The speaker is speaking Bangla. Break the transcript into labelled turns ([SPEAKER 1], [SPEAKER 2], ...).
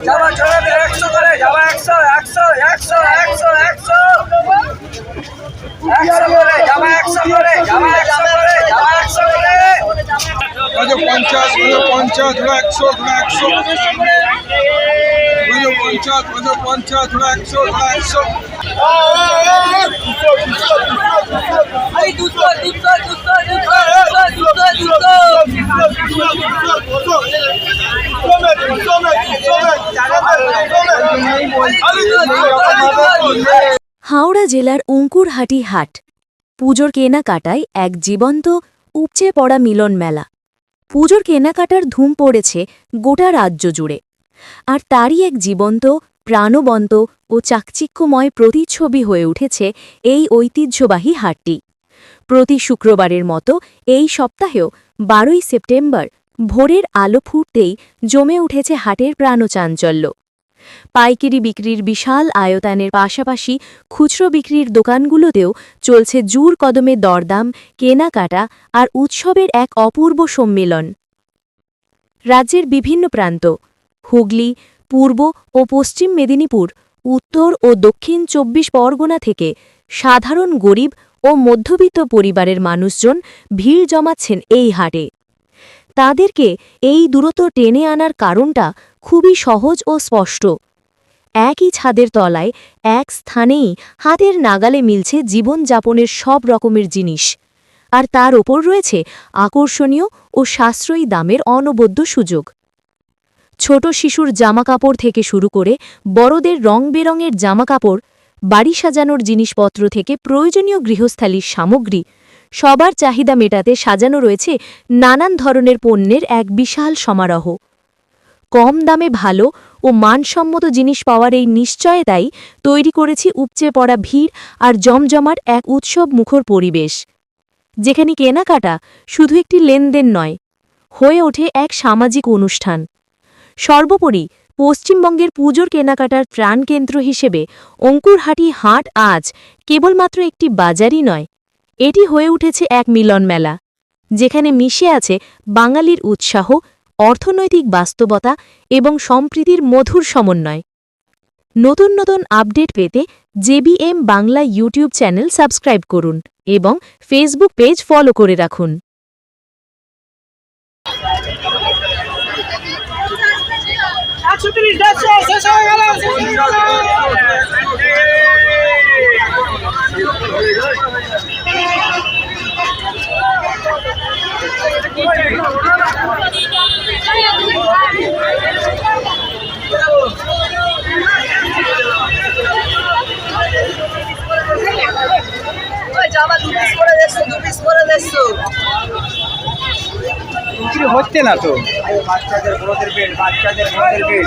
[SPEAKER 1] ছড়াবে একশো করে জামা একশো একশো একশো একশো একশো। একশো করে জামা একশো করে জামা একশো করে একশো করে।
[SPEAKER 2] পঞ্চাশ দুশো পঞ্চাশ একশো একশো। দুশো পঞ্চাশ দুশো পঞ্চাশ একশো একশো।
[SPEAKER 1] এই দুশো দুশো দুশো দুশো দুশো দুশো
[SPEAKER 3] হাওড়া জেলার অঙ্কুরহাটি হাট। পুজোর কেনাকাটায় এক জীবন্ত, উপচে পড়া মিলন মেলা। পুজোর কেনাকাটার ধুম পড়েছে গোটা রাজ্য জুড়ে। আর তারই এক জীবন্ত, প্রাণবন্ত ও চাকচিক্যময় প্রতিচ্ছবি হয়ে উঠেছে এই ঐতিহ্যবাহী হাটটি। প্রতি শুক্রবারের মতো এই সপ্তাহেও বারোই সেপ্টেম্বর ভোরের আলো ফুটতেই জমে উঠেছে হাটের প্রাণচাঞ্চল্য। পাইকারি বিক্রির বিশাল আয়তানের পাশাপাশি খুচরো বিক্রির দোকানগুলোতেও চলছে জোর কদমে দরদাম, কেনাকাটা আর উৎসবের এক অপূর্ব সম্মেলন। রাজ্যের বিভিন্ন প্রান্ত, হুগলি, পূর্ব ও পশ্চিম মেদিনীপুর, উত্তর ও দক্ষিণ চব্বিশ পরগনা থেকে সাধারণ গরিব ও মধ্যবিত্ত পরিবারের মানুষজন ভিড় জমাচ্ছেন এই হাটে। তাদেরকে এই দূরত্ব টেনে আনার কারণটা খুবই সহজ ও স্পষ্ট। একই ছাদের তলায়, এক স্থানেই হাতের নাগালে মিলছে জীবনযাপনের সব রকমের জিনিস। আর তার ওপর রয়েছে আকর্ষণীয় ও সাশ্রয়ী দামের অনবদ্য সুযোগ। ছোট শিশুর জামাকাপড় থেকে শুরু করে বড়দের রং বেরঙের জামাকাপড়, বাড়ি সাজানোর জিনিসপত্র থেকে প্রয়োজনীয় গৃহস্থালির সামগ্রী সবার চাহিদা মেটাতে সাজানো রয়েছে নানান ধরনের পণ্যের এক বিশাল সমারোহ। কম দামে ভালো ও মানসম্মত জিনিস পাওয়ার এই নিশ্চয়তাই তৈরি করেছি উপচে পড়া ভিড় আর জমজমাট এক উৎসব মুখর পরিবেশ। যেখানে কেনাকাটা শুধু একটি লেনদেন নয়, হয়ে ওঠে এক সামাজিক অনুষ্ঠান। সর্বোপরি পশ্চিমবঙ্গের পুজোর কেনাকাটার প্রাণকেন্দ্র হিসেবে অঙ্কুরহাটি হাট আজ কেবলমাত্র একটি বাজারই নয় এটি হয়ে উঠেছে এক মিলন মেলা, যেখানে মিশে আছে বাঙালির উৎসাহ, অর্থনৈতিক বাস্তবতা এবং সম্প্রীতির মধুর সমন্বয়। নতুন নতুন আপডেট পেতে JBM Bangla YouTube channel subscribe করুন এবং ফেসবুক পেজ ফলো করে রাখুন।
[SPEAKER 1] তিরিশ শেষ হয়ে গেল শেষ হয়ে গেল। ওই জামা দু পিস করে দেখছ দু পিস
[SPEAKER 4] বিক্রি হচ্ছে না তো।
[SPEAKER 1] বাচ্চাদের বড়দের বেড বাচ্চাদের বড়দের বেড